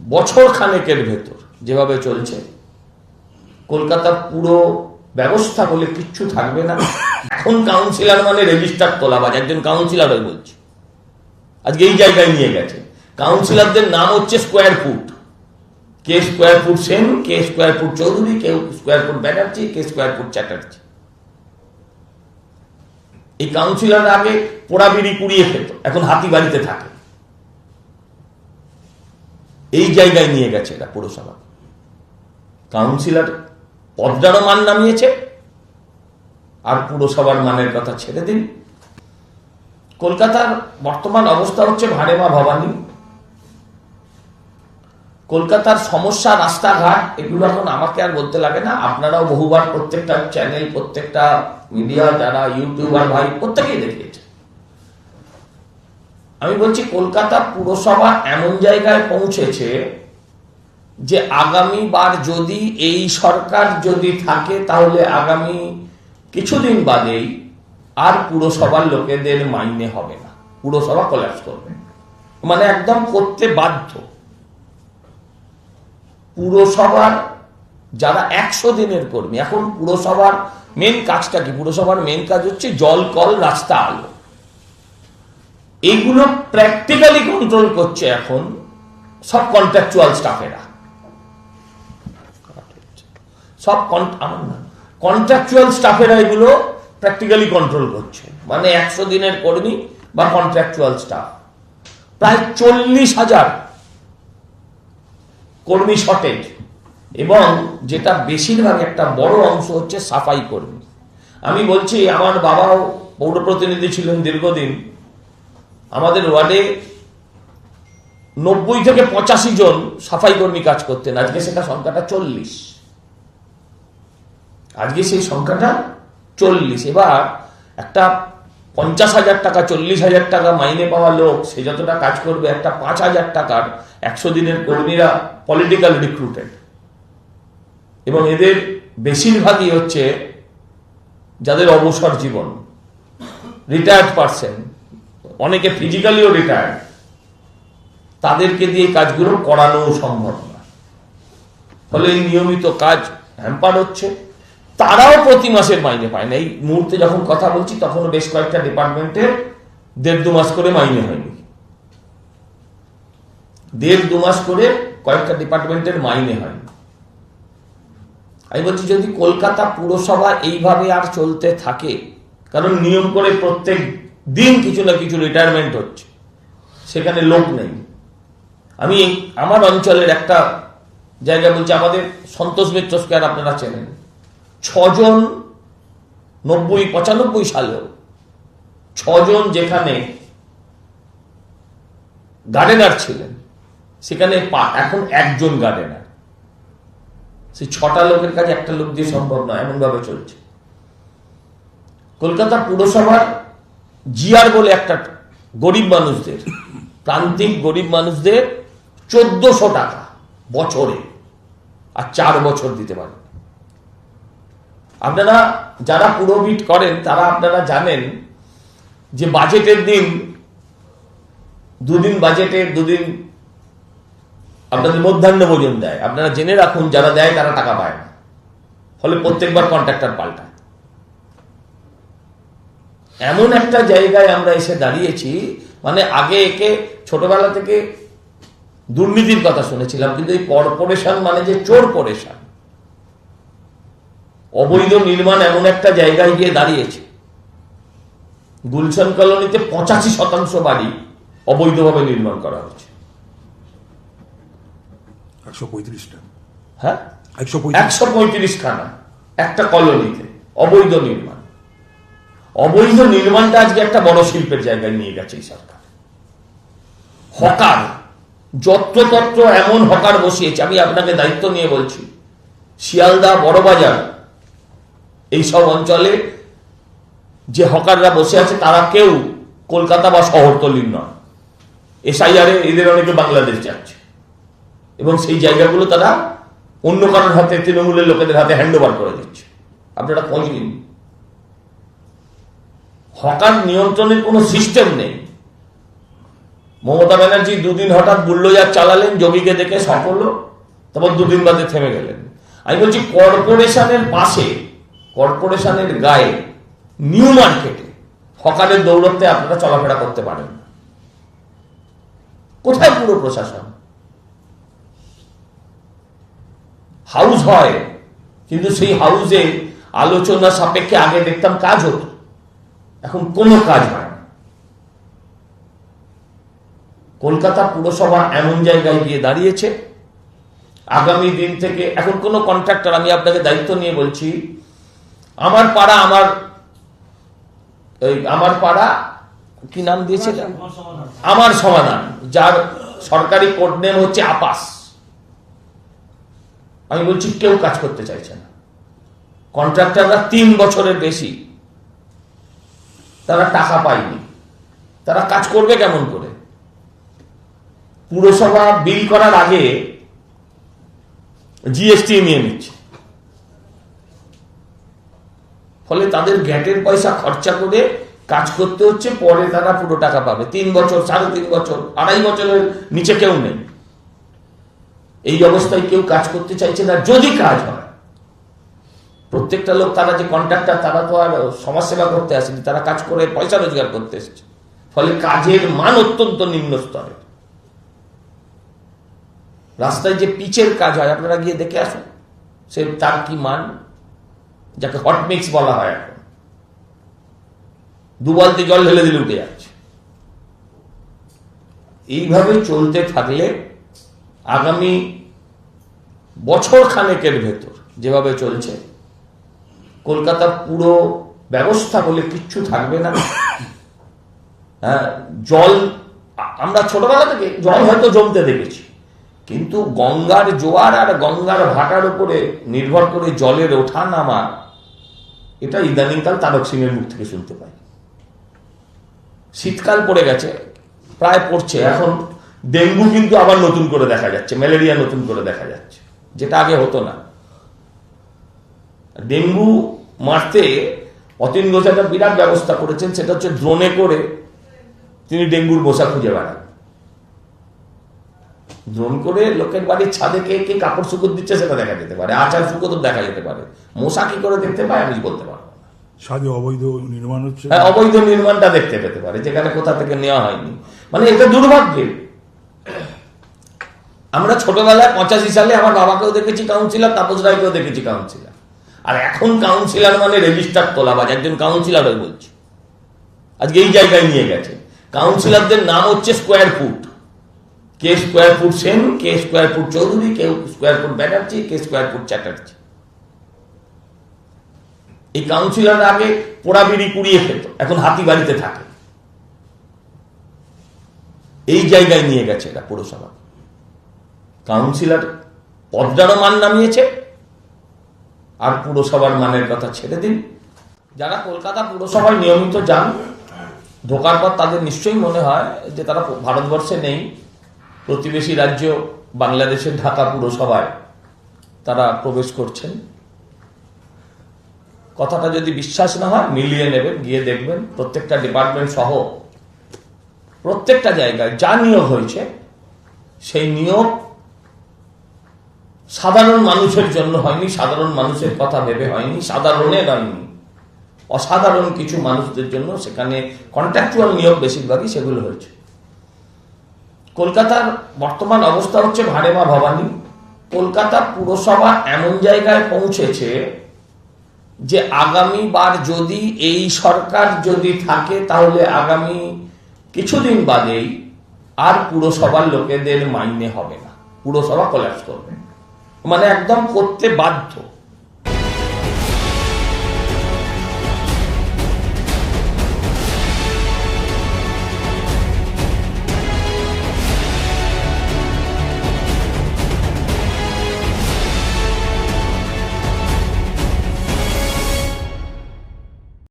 বছর খানেকের ভেতর যেভাবে চলছে, কলকাতার পুরো ব্যবস্থা বলে কিচ্ছু থাকবে না। এখন কাউন্সিলর মানে রেজিস্টার তোলাবাজ, একজন কাউন্সিলর হয়ে বলছে। আজকে এই জায়গায় নিয়ে গেছে। কাউন্সিলরদের নাম হচ্ছে স্কোয়ার ফুট কে স্কোয়ার ফুট সেন কে স্কোয়ার ফুট চৌধুরী কেউ স্কোয়ার ফুট ব্যানার্জি, কে স্কোয়ার ফুট চ্যাটার্জি। এই কাউন্সিলর আগে পোড়াবিড়ি কুড়িয়ে খেত, এখন হাতি বাড়িতে থাকে। এই জায়গায় নিয়ে গেছে এরা পুরসভা। কাউন্সিলর পদটারও মান নামিয়েছে। আর পুরসভার মানের কথা ছেড়ে দিন। কলকাতার বর্তমান অবস্থা হচ্ছে ভাড়েমা ভবানী। কলকাতার সমস্যা, রাস্তাঘাট, এগুলো এখন আমাকে আর বলতে লাগে না। আপনারাও বহুবার প্রত্যেকটা চ্যানেল প্রত্যেকটা মিডিয়া যারা ইউটিউবার ভাই, প্রত্যেকেই দেখিয়েছে আমি বলছি, কলকাতা পুরসভা এমন জায়গায় পৌঁছেছে যে আগামী বার যদি এই সরকার যদি থাকে, তাহলে আগামী কিছুদিন বাদেই আর পুরসভার লোকেদের মাইনে হবে না। পুরসভা কলাপস করবে। মানে একদম করতে বাধ্য। পুরসভার যারা একশো দিনের কর্মী, এখন পুরসভার মেন কাজটা কি? পুরসভার মেন কাজ হচ্ছে জল, কল, রাস্তা, আলো। এইগুলো প্র্যাকটিক্যালি কন্ট্রোল করছে এখন সব কন্ট্রাকচুয়াল স্টাফেরা সব কন্ট্রাকচুয়াল স্টাফেরা এগুলো প্র্যাকটিক্যালি কন্ট্রোল করছে। মানে একশো দিনের কর্মী বা কন্ট্রাকচুয়াল স্টাফ প্রায় চল্লিশ হাজার কর্মী শর্টেজ এবং যেটা বেশিরভাগ একটা বড় অংশ হচ্ছে সাফাই কর্মী। আমি বলছি, আমার বাবাও পৌর প্রতিনিধি ছিলেন দীর্ঘদিন। আমাদের ওয়ার্ডে নব্বই থেকে পঁচাশি জন সাফাই কর্মী কাজ করতেন। আজকে সেটা সংখ্যাটা চল্লিশ। আজকে সেই সংখ্যাটা চল্লিশ। এবার একটা পঞ্চাশ হাজার টাকা, চল্লিশ হাজার টাকা মাইনে পাওয়া লোক, সে যতটা কাজ করবে, একটা পাঁচ হাজার টাকার একশো দিনের কর্মীরা পলিটিক্যাল রিক্রুটেড এবং এদের বেশিরভাগই হচ্ছে যাদের অবসর জীবন রিটায়ার্ড পার্সন অনেকে ফিজিক্যালিও রিটায়ার্ড তাদেরকে দিয়ে কাজগুলো করানো সম্ভব না। ফলে এই নিয়মিত কাজ হ্যাম্পার হচ্ছে। তারাও প্রতি মাসের মাইনে পায় না। এই মুহূর্তে যখন কথা বলছি, তখনও বেশ কয়েকটা ডিপার্টমেন্টের দেড় দু মাস করে মাইনে হয়নি। দেড় দু মাস করে কয়েকটা ডিপার্টমেন্টের মাইনে হয়নি। আমি বলছি, যদি কলকাতা পুরসভা এইভাবে আর চলতে থাকে, কারণ নিয়ম করে প্রত্যেক দিন কিছু না কিছু রিটায়ারমেন্ট হচ্ছে। সেখানে লোক নেই। আমি আমার অঞ্চলের একটা জায়গা বলছি, আমাদের সন্তোষ মিত্র স্কোয়ার আপনারা চেনেন। ছজন নব্বই পঁচানব্বই সালেও ছজন যেখানে গার্ডেনার ছিলেন, সেখানে এখন একজন গার্ডেনার সেই ছটা লোকের কাছে একটা লোক দিয়ে সম্ভব নয় এমন ভাবে চলছে। কলকাতা পুরসভার জিআর বলে একটা গরিব মানুষদের, প্রান্তিক গরিব মানুষদের চোদ্দশো টাকা বছরে, আর চার বছর দিতে পারে। আপনারা যারা পুরোবিট করেন, তারা আপনারা জানেন যে বাজেটের দিন, দুদিন বাজেটের দুদিন আপনাদের মধ্যাহ্ন ভোজন দেয়। আপনারা জেনে রাখুন, যারা দেয় তারা টাকা পায় না। ফলে প্রত্যেকবার কন্ট্রাক্টর পাল্টায়। এমন একটা জায়গায় আমরা এসে দাঁড়িয়েছি মানে আগে একে ছোটবেলা থেকে দুর্নীতির কথা শুনেছিলাম কিন্তু এই কর্পোরেশন মানে যে চোর পরেশান অবৈধ নির্মাণ এমন একটা জায়গায় গিয়ে দাঁড়িয়েছে। গুলশান কলোনিতে পঁচাশি শতাংশ বাড়ি অবৈধভাবে নির্মাণ করা হয়েছে। একশো পঁয়ত্রিশটা। হ্যাঁ? একশো একশো পঁয়ত্রিশ খানা একটা কলোনিতে অবৈধ নির্মাণ। অবৈধ নির্মাণটা আজকে একটা বড় শিল্পের জায়গায় নিয়ে গেছে এই সরকার। হকার, যত্রতত্র এমন হকার বসিয়েছে, আমি আপনাকে দায়িত্ব নিয়ে বলছি, শিয়ালদা বড়বাজার এইসব অঞ্চলে যে হকাররা বসে আছে, তারা কেউ কলকাতা বা শহরতলির নয়। এসআইআরে এদের অনেকে বাংলাদেশ যাচ্ছে। এবং সেই জায়গাগুলো তারা অন্য কারোর হাতে, তৃণমূলের লোকেদের হাতে হ্যান্ড ওভার করে দিচ্ছে। আপনারা খোঁজ নিন হকার নিয়ন্ত্রণের কোনো সিস্টেম নেই। মমতা ব্যানার্জি দুদিন হঠাৎ বুল্লোজার চালালেন যোগীকে দেখে সফল তারপর দুদিন বাদে থেমে গেলেন। আমি বলছি, কর্পোরেশনের পাশে, কর্পোরেশনের গায়ে নিউ মার্কেটে হকারের দৌড়তে আপনারা চলাফেরা করতে পারেন। কোথায় পুরো প্রশাসন? হাউস হয়, কিন্তু সেই হাউসে আলোচনা সাপেক্ষে আগে দেখতাম কাজ হতো। এখন কোনো কাজ হয় কলকাতা পুরসভা এমন জায়গায় গিয়ে দাঁড়িয়েছে। আগামী দিন থেকে এখন কোনো কন্ট্রাক্টর আমি আপনাকে দায়িত্ব নিয়ে বলছি আমার পাড়া আমার এই আমার পাড়া কি নাম দিয়েছে? আমার সমাধান। যার সরকারি কোড নেম হচ্ছে আপাস। আমি বলছি কেউ কাজ করতে চাইছে না। কন্ট্রাক্টররা তিন বছরের বেশি। তারা টাকা পায়নি। তারা কাজ করবে কেমন করে? পুরসভা বিল করার আগে জিএসটি নিয়ে নিচ্ছে। ফলে তাদের গ্যাটের পয়সা খরচা করে কাজ করতে হচ্ছে, পরে তারা পুরো টাকা পাবে। তিন বছর, সাড়ে তিন বছর, আড়াই বছরের নিচে কেউ নেই। এই অবস্থায় কেউ কাজ করতে চাইছে না। যদি কাজ হয় প্রত্যেকটা লোক তারা যে কন্ট্রাক্টর তারা তো আর সমাজসেবা করতে আসেনি, তারা কাজ করে পয়সা রোজগার করতে এসেছে। ফলে কাজের মান অত্যন্ত নিম্ন স্তরের। রাস্তায় যে পিচের কাজ হয়, আপনারা গিয়ে দেখে আসুন, সে তার কি মান, যাকে হট মিক্স বলা হয় এখন। দু বালতি জল ঢেলে দিলে উঠে যাচ্ছে। এইভাবে চলতে থাকলে আগামী বছর খানেকের ভেতর যেভাবে চলছে কলকাতার পুরো ব্যবস্থা বলে কিচ্ছু থাকবে না। হ্যাঁ জল, আমরা ছোটবেলা থেকে জল হয়তো জমতে দেখেছি। কিন্তু গঙ্গার জোয়ার আর গঙ্গার ভাটার উপরে নির্ভর করে জলের ওঠা নামা এটা ইদানিংকাল তারক সিং এর মুখ থেকে শুনতে পাই। শীতকাল পড়ে গেছে, প্রায় পড়ছে। এখন ডেঙ্গু কিন্তু আবার নতুন করে দেখা যাচ্ছে, ম্যালেরিয়া নতুন করে দেখা যাচ্ছে, যেটা আগে হতো না। ডেঙ্গু মারতে অতীন ঘোষ একটা বিরাট ব্যবস্থা করেছেন সেটা হচ্ছে ড্রোনে করে তিনি ডেঙ্গুর মশা খুঁজে বেড়ান। ড্রোন করে লোকের বাড়ির ছাদে কে কে কাপড় শুকর দিচ্ছে সেটা দেখা যেতে পারে আচার শুকর তো দেখা যেতে পারে। মশা কি করে দেখতে পায় আমি বলতে পারব সাজে অবৈধ নির্মাণ হচ্ছে? হ্যাঁ অবৈধ নির্মাণটা দেখতে পেতে পারে যেখানে কোথা থেকে নেওয়া হয়নি। মানে এটা দুর্ভাগ্যের। আমরা ছোটবেলায় পঁচাশি সালে আমার বাবাকেও দেখেছি কাউন্সিলর তাপস রায়কেও দেখেছি কাউন্সিলর আর এখন কাউন্সিলর মানে রেজিস্টার তোলাবাজ, একজন কাউন্সিলর হয়ে বলছি। আজকে এই জায়গায় নিয়ে গেছে। কাউন্সিলরদের নাম হচ্ছে স্কোয়ার ফুট কে স্কোয়ার ফুট সেন কে স্কোয়ার ফুট চৌধুরী, কে স্কোয়ার ফুট ব্যানার্জি, কে স্কোয়ার ফুট চ্যাটার্জি। এই কাউন্সিলর আগে পোড়া বিড়ি কুড়িয়ে খেত, এখন হাতি বাড়িতে থাকে। এই জায়গায় নিয়ে গেছে এরা পুরসভা। কাউন্সিলর পদটারও মান নামিয়েছে। আর পুরসভার মানের কথা ছেড়ে দিন। যারা কলকাতা পুরসভায় নিয়মিত যান, ঢোকার পর তাদের নিশ্চয়ই মনে হয় যে তারা ভারতবর্ষে নেই। প্রতিবেশী রাজ্য বাংলাদেশের ঢাকা পুরসভায় তারা প্রবেশ করছেন। কথাটা যদি বিশ্বাস না হয়, মিলিয়ে নেবেন, গিয়ে দেখবেন প্রত্যেকটা ডিপার্টমেন্ট সহ প্রত্যেকটা জায়গায় যা নিয়োগ হয়েছে, সেই নিয়োগ সাধারণ মানুষের জন্য হয়নি, সাধারণ মানুষের কথা ভেবে হয়নি সাধারণের হয়নি অসাধারণ কিছু মানুষদের জন্য সেখানে কন্ট্রাকচুয়াল নিয়োগ বেশিরভাগই সেগুলো হয়েছে। কলকাতার বর্তমান অবস্থা হচ্ছে ভাড়েমা ভবানী। কলকাতা পুরসভা এমন জায়গায় পৌঁছেছে যে আগামী বার যদি এই সরকার যদি থাকে, তাহলে আগামী কিছুদিন বাদেই আর পুরসভার লোকেদের মাইনে হবে না। পুরসভা কলাপস করবে। মানে একদম করতে বাধ্য।